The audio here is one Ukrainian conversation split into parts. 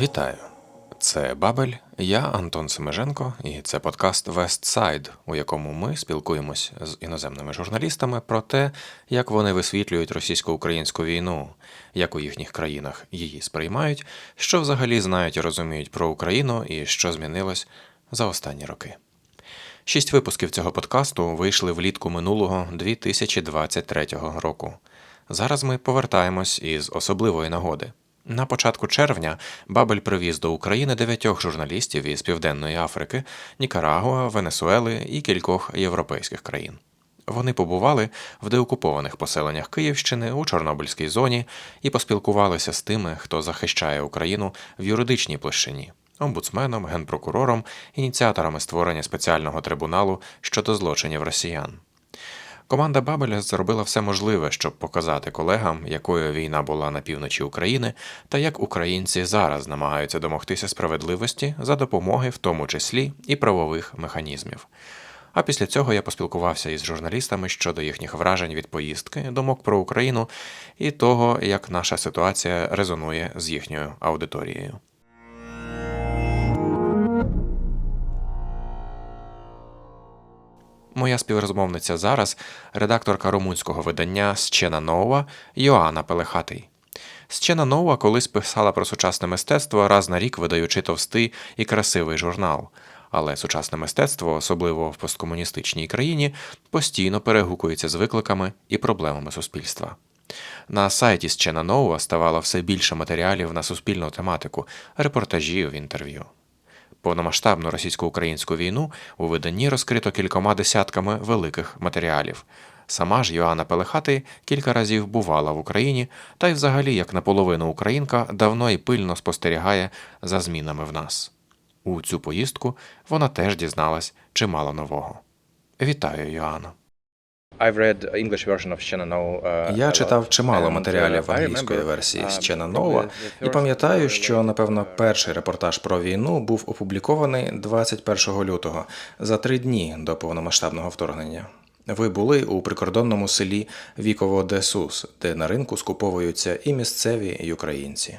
Вітаю! Це Бабель, я Антон Семеженко, і це подкаст Side, у якому ми спілкуємось з іноземними журналістами про те, як вони висвітлюють російсько-українську війну, як у їхніх країнах її сприймають, що взагалі знають і розуміють про Україну і що змінилось за останні роки. Шість випусків цього подкасту вийшли влітку минулого 2023 року. Зараз ми повертаємось із особливої нагоди. На початку червня Бабель привіз до України дев'ятьох журналістів із Південної Африки, Нікарагуа, Венесуели і кількох європейських країн. Вони побували в деокупованих поселеннях Київщини у Чорнобильській зоні і поспілкувалися з тими, хто захищає Україну в юридичній площині омбудсменом, генпрокурором, ініціаторами створення спеціального трибуналу щодо злочинів росіян. Команда Бабеля зробила все можливе, щоб показати колегам, якою війна була на півночі України, та як українці зараз намагаються домогтися справедливості за допомоги, в тому числі і правових механізмів. А після цього я поспілкувався із журналістами щодо їхніх вражень від поїздки, думок про Україну і того, як наша ситуація резонує з їхньою аудиторією. Моя співрозмовниця зараз редакторка румунського видання Счена Нова Йоанна Пелехатий. Счена Нова колись писала про сучасне мистецтво раз на рік видаючи товстий і красивий журнал. Але сучасне мистецтво, особливо в посткомуністичній країні, постійно перегукується з викликами і проблемами суспільства. На сайті Счена Нова ставало все більше матеріалів на суспільну тематику, репортажів, інтерв'ю. Повномасштабну російсько-українську війну у виданні розкрито кількома десятками великих матеріалів. Сама ж Йоанна Пелехати кілька разів бувала в Україні, та й взагалі, як наполовину українка, давно і пильно спостерігає за змінами в нас. У цю поїздку вона теж дізналась чимало нового. Вітаю, Йоанна. Я читав чимало матеріалів uh, I англійської версії uh, з Чена probably Нова і пам'ятаю, що напевно uh, перший репортаж про війну був опублікований 21 лютого за три дні до повномасштабного вторгнення. Ви були у прикордонному селі Віково де Сус, де на ринку скуповуються і місцеві, і українці.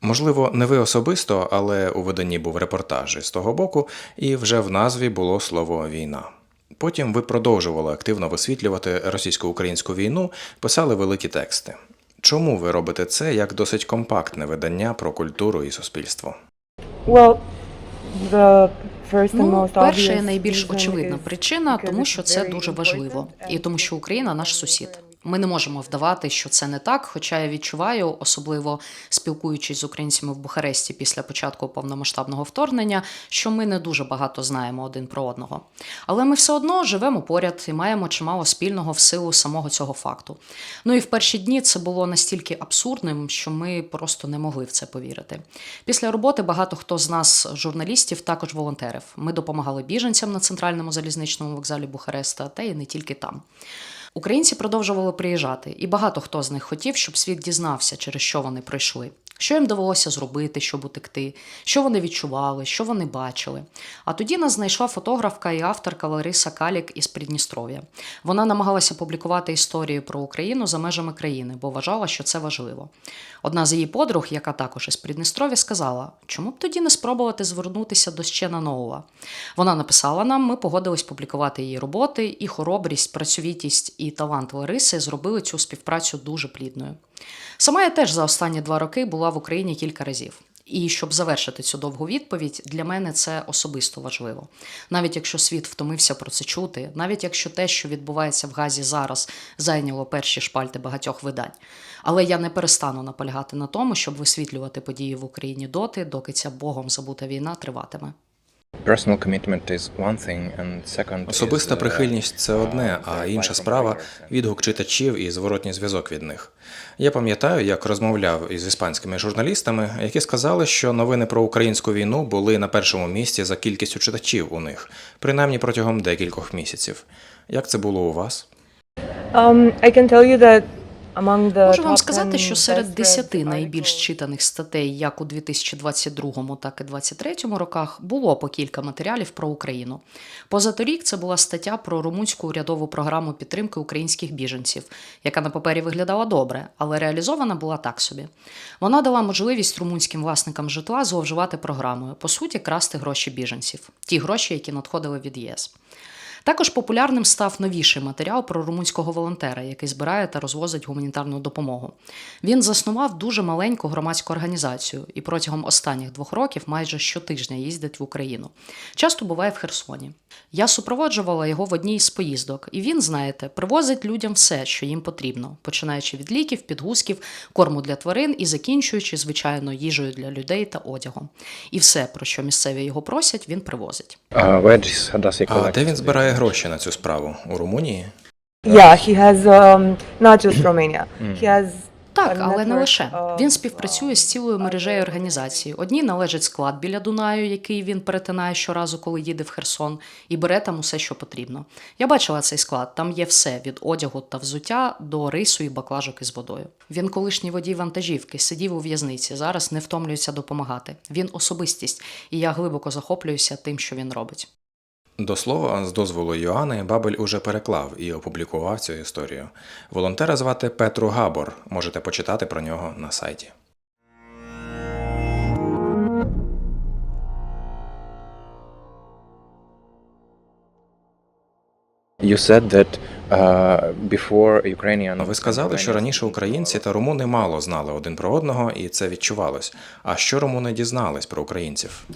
Можливо, не ви особисто, але у виданні був репортаж із того боку, і вже в назві було слово війна. Потім ви продовжували активно висвітлювати російсько-українську війну, писали великі тексти. Чому ви робите це як досить компактне видання про культуру і суспільство? Well, the Ну, перша і найбільш очевидна причина, тому що це дуже важливо, і тому що Україна наш сусід. Ми не можемо вдавати, що це не так. Хоча я відчуваю, особливо спілкуючись з українцями в Бухаресті після початку повномасштабного вторгнення, що ми не дуже багато знаємо один про одного. Але ми все одно живемо поряд і маємо чимало спільного в силу самого цього факту. Ну і в перші дні це було настільки абсурдним, що ми просто не могли в це повірити. Після роботи багато хто з нас, журналістів, також волонтерів. Ми допомагали біженцям на центральному залізничному вокзалі Бухареста, та й не тільки там. Українці продовжували приїжджати, і багато хто з них хотів, щоб світ дізнався, через що вони пройшли. Що їм довелося зробити, щоб утекти, що вони відчували, що вони бачили. А тоді нас знайшла фотографка і авторка Лариса Калік із Придністров'я. Вона намагалася публікувати історії про Україну за межами країни, бо вважала, що це важливо. Одна з її подруг, яка також із Придністров'я, сказала: чому б тоді не спробувати звернутися до Щена Нового? Вона написала нам, ми погодились публікувати її роботи, і хоробрість, працьовітість і талант Лариси зробили цю співпрацю дуже плідною. Сама я теж за останні два роки була в Україні кілька разів. І щоб завершити цю довгу відповідь, для мене це особисто важливо. Навіть якщо світ втомився про це чути, навіть якщо те, що відбувається в Газі зараз, зайняло перші шпальти багатьох видань. Але я не перестану наполягати на тому, щоб висвітлювати події в Україні доти, доки ця богом забута війна триватиме. Personal commitment is one thing, and second Особиста uh, прихильність це одне, а інша справа відгук читачів і зворотній зв'язок від них. Я пам'ятаю, як розмовляв із іспанськими журналістами, які сказали, що новини про українську війну були на першому місці за кількістю читачів у них, принаймні протягом декількох місяців. Як це було у вас? Um, I can tell you that Можу вам сказати, що серед 10 найбільш читаних статей як у 2022, так і 2023 роках було по кілька матеріалів про Україну. Позаторік це була стаття про румунську урядову програму підтримки українських біженців, яка на папері виглядала добре, але реалізована була так собі. Вона дала можливість румунським власникам житла зловживати програмою, по суті, красти гроші біженців, ті гроші, які надходили від ЄС. Також популярним став новіший матеріал про румунського волонтера, який збирає та розвозить гуманітарну допомогу. Він заснував дуже маленьку громадську організацію і протягом останніх двох років майже щотижня їздить в Україну. Часто буває в Херсоні. Я супроводжувала його в одній з поїздок, і він, знаєте, привозить людям все, що їм потрібно, починаючи від ліків, підгузків, корму для тварин і закінчуючи, звичайно, їжею для людей та одягом. І все, про що місцеві його просять, він привозить. Uh, А де він збирає гроші на цю справу? У Румунії? Yeah, he has um, not just Romania. He has Так, але не лише він співпрацює з цілою мережею організацій. Одній належить склад біля Дунаю, який він перетинає щоразу, коли їде в Херсон, і бере там усе, що потрібно. Я бачила цей склад. Там є все від одягу та взуття до рису і баклажок із водою. Він колишній водій вантажівки, сидів у в'язниці. Зараз не втомлюється допомагати. Він особистість, і я глибоко захоплююся тим, що він робить. До слова, з дозволу Йоанни, Бабель уже переклав і опублікував цю історію. Волонтера звати Петру Габор. Можете почитати про нього на сайті. You said that uh, before Ukrainian. Ви сказали, що раніше українці та румуни мало знали один про одного, і це відчувалось. А що румуни дізнались про українців?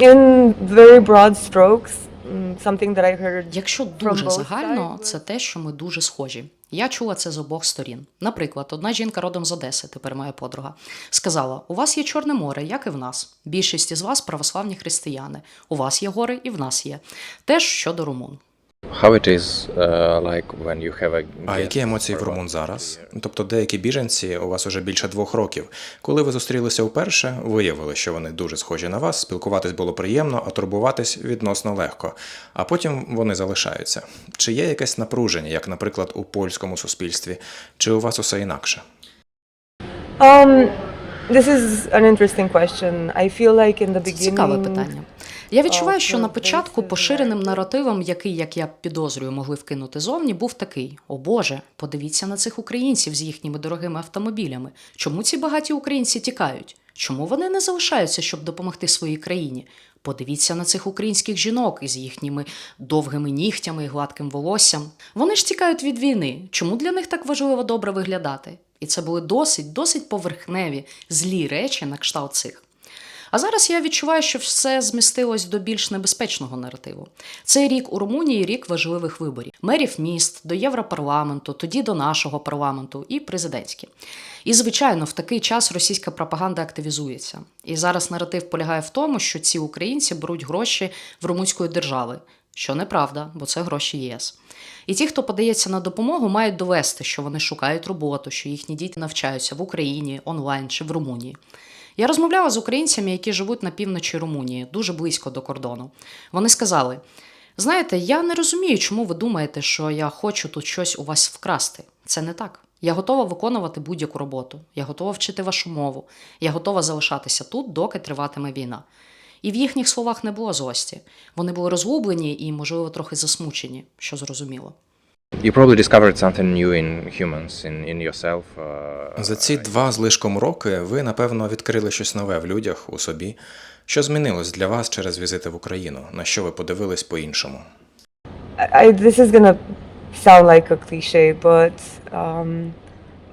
in very broad strokes, something that I heard. Якщо дуже загально, це те, що ми дуже схожі. Я чула це з обох сторін. Наприклад, одна жінка родом з Одеси, тепер моя подруга, сказала: у вас є Чорне море, як і в нас. Більшість із вас православні християни. У вас є гори, і в нас є. Теж щодо румун. How it is uh, like when you have a. А які емоції в румун зараз? Тобто деякі біженці у вас уже більше двох років. Коли ви зустрілися вперше, виявили, що вони дуже схожі на вас, спілкуватись було приємно, а турбуватись відносно легко. А потім вони залишаються. Чи є якесь напруження, як, наприклад, у польському суспільстві, чи у вас усе інакше? Um, this is an interesting question. I feel like in the Це цікаве питання. Я відчуваю, що на початку поширеним наративом, який, як я підозрюю, могли вкинути зовні, був такий: О Боже, подивіться на цих українців з їхніми дорогими автомобілями. Чому ці багаті українці тікають? Чому вони не залишаються, щоб допомогти своїй країні? Подивіться на цих українських жінок із їхніми довгими нігтями і гладким волоссям. Вони ж тікають від війни. Чому для них так важливо добре виглядати? І це були досить, досить поверхневі, злі речі на кшталт цих. А зараз я відчуваю, що все змістилось до більш небезпечного наративу. Цей рік у Румунії рік важливих виборів: мерів міст, до Європарламенту, тоді до нашого парламенту і президентські. І, звичайно, в такий час російська пропаганда активізується. І зараз наратив полягає в тому, що ці українці беруть гроші в румунської держави, що неправда, бо це гроші ЄС. І ті, хто подається на допомогу, мають довести, що вони шукають роботу, що їхні діти навчаються в Україні, онлайн чи в Румунії. Я розмовляла з українцями, які живуть на півночі Румунії, дуже близько до кордону. Вони сказали: знаєте, я не розумію, чому ви думаєте, що я хочу тут щось у вас вкрасти. Це не так. Я готова виконувати будь-яку роботу. Я готова вчити вашу мову. Я готова залишатися тут, доки триватиме війна. І в їхніх словах не було злості. Вони були розгублені і, можливо, трохи засмучені, що зрозуміло. You probably discovered something new in humans, in, in yourself. Uh, За ці два з лишком роки ви, напевно, відкрили щось нове в людях, у собі. Що змінилось для вас через візити в Україну? На що ви подивились по-іншому? I, this is gonna sound like a cliche, but um,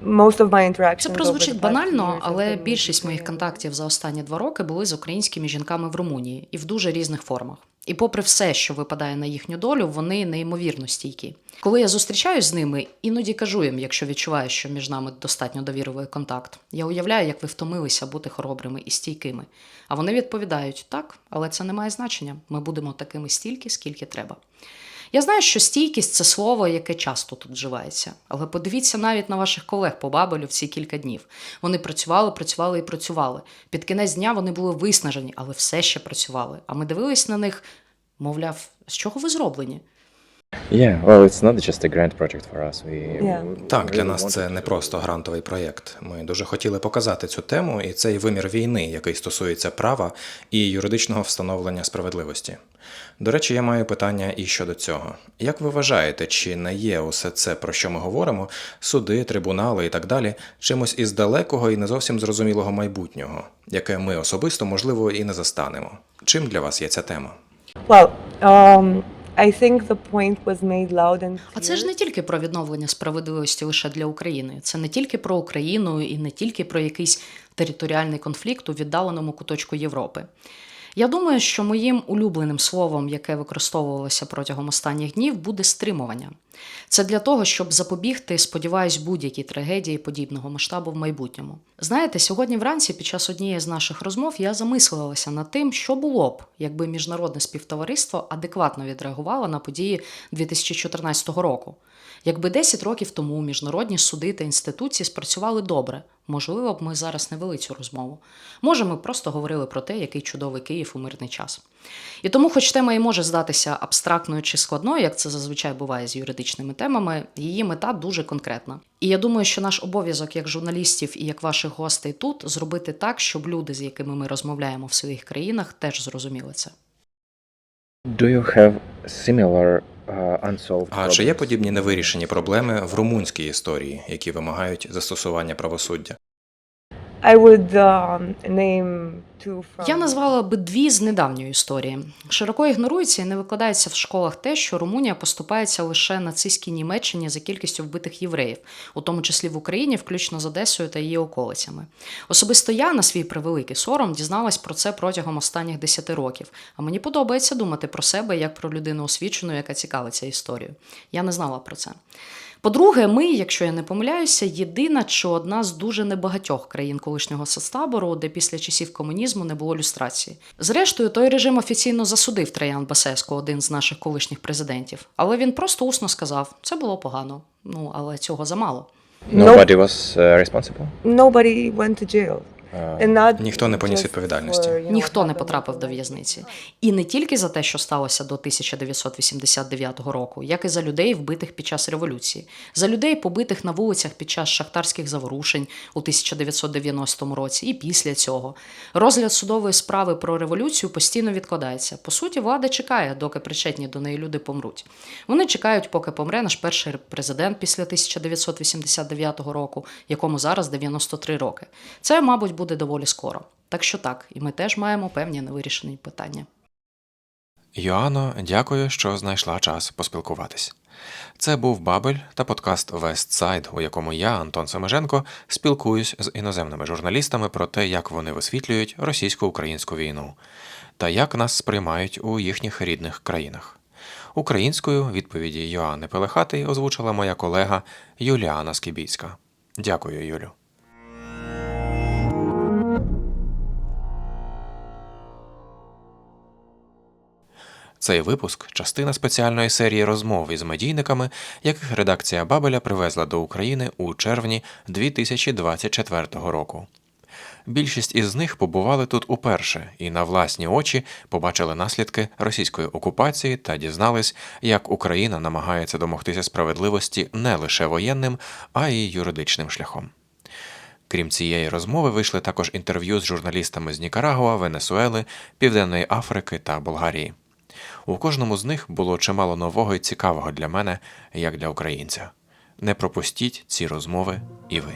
most of my interactions. Це прозвучить банально, але більшість моїх контактів за останні два роки були з українськими жінками в Румунії і в дуже різних формах. І попри все, що випадає на їхню долю, вони неймовірно стійкі. Коли я зустрічаюсь з ними, іноді кажу їм, якщо відчуваю, що між нами достатньо довірливий контакт. Я уявляю, як ви втомилися бути хоробрими і стійкими. А вони відповідають так, але це не має значення. Ми будемо такими стільки, скільки треба. Я знаю, що стійкість це слово, яке часто тут вживається. Але подивіться навіть на ваших колег по Бабелю в ці кілька днів. Вони працювали, працювали і працювали. Під кінець дня вони були виснажені, але все ще працювали. А ми дивились на них, мовляв, з чого ви зроблені? Так, для нас це не просто грантовий проєкт. Ми дуже хотіли показати цю тему і цей вимір війни, який стосується права і юридичного встановлення справедливості. До речі, я маю питання і щодо цього. Як ви вважаєте, чи не є усе це, про що ми говоримо, суди, трибунали і так далі, чимось із далекого і не зовсім зрозумілого майбутнього, яке ми особисто, можливо, і не застанемо? Чим для вас є ця тема? Well, um, I think the point was made loud and clear. А це ж не тільки про відновлення справедливості лише для України. Це не тільки про Україну і не тільки про якийсь територіальний конфлікт у віддаленому куточку Європи. Я думаю, що моїм улюбленим словом, яке використовувалося протягом останніх днів, буде стримування. Це для того, щоб запобігти, сподіваюсь, будь-якій трагедії подібного масштабу в майбутньому. Знаєте, сьогодні вранці, під час однієї з наших розмов, я замислилася над тим, що було б, якби міжнародне співтовариство адекватно відреагувало на події 2014 року. Якби 10 років тому міжнародні суди та інституції спрацювали добре, можливо б ми зараз не вели цю розмову. Може, ми просто говорили про те, який чудовий Київ у мирний час. І тому, хоч тема і може здатися абстрактною чи складною, як це зазвичай буває з юридичними темами, її мета дуже конкретна. І я думаю, що наш обов'язок як журналістів і як ваших гостей тут зробити так, щоб люди, з якими ми розмовляємо в своїх країнах, теж зрозуміли це. Do you have similar uh, unsolved А чи є подібні невирішені проблеми в румунській історії, які вимагають застосування правосуддя? I would um, name. Я назвала би дві з недавньої історії. Широко ігнорується і не викладається в школах те, що Румунія поступається лише нацистській Німеччині за кількістю вбитих євреїв, у тому числі в Україні, включно з Одесою та її околицями. Особисто я на свій превеликий сором дізналась про це протягом останніх 10 років. А мені подобається думати про себе як про людину освічену, яка цікавиться історією. Я не знала про це. По-друге, ми, якщо я не помиляюся, єдина чи одна з дуже небагатьох країн колишнього соцтабору, де після часів комунізму не було люстрації. Зрештою, той режим офіційно засудив Траян Басеско, один з наших колишніх президентів. Але він просто усно сказав: це було погано. Ну але цього замало. Nobody was uh, responsible. Nobody went to jail. And not Ніхто не поніс відповідальності. for, you know, Ніхто не потрапив до в'язниці. І не тільки за те, що сталося до 1989 року, як і за людей, вбитих під час революції, за людей, побитих на вулицях під час шахтарських заворушень у 1990 році, і після цього. Розгляд судової справи про революцію постійно відкладається. По суті, влада чекає, доки причетні до неї люди помруть. Вони чекають, поки помре наш перший президент після 1989 року, якому зараз 93 роки. Це, мабуть, буде доволі скоро. Так що так, і ми теж маємо певні невирішені питання. Йоанно, дякую, що знайшла час поспілкуватись. Це був Бабель та подкаст Westside, у якому я, Антон Семеженко, спілкуюсь з іноземними журналістами про те, як вони висвітлюють російсько-українську війну та як нас сприймають у їхніх рідних країнах. Українською відповіді Йоанни Пелехати озвучила моя колега Юліана Скібійська. Дякую, Юлю. Цей випуск частина спеціальної серії розмов із медійниками, яких редакція Бабеля привезла до України у червні 2024 року. Більшість із них побували тут уперше і на власні очі побачили наслідки російської окупації та дізнались, як Україна намагається домогтися справедливості не лише воєнним, а й юридичним шляхом. Крім цієї розмови, вийшли також інтерв'ю з журналістами з Нікарагуа, Венесуели, Південної Африки та Болгарії. У кожному з них було чимало нового і цікавого для мене, як для українця. Не пропустіть ці розмови і ви.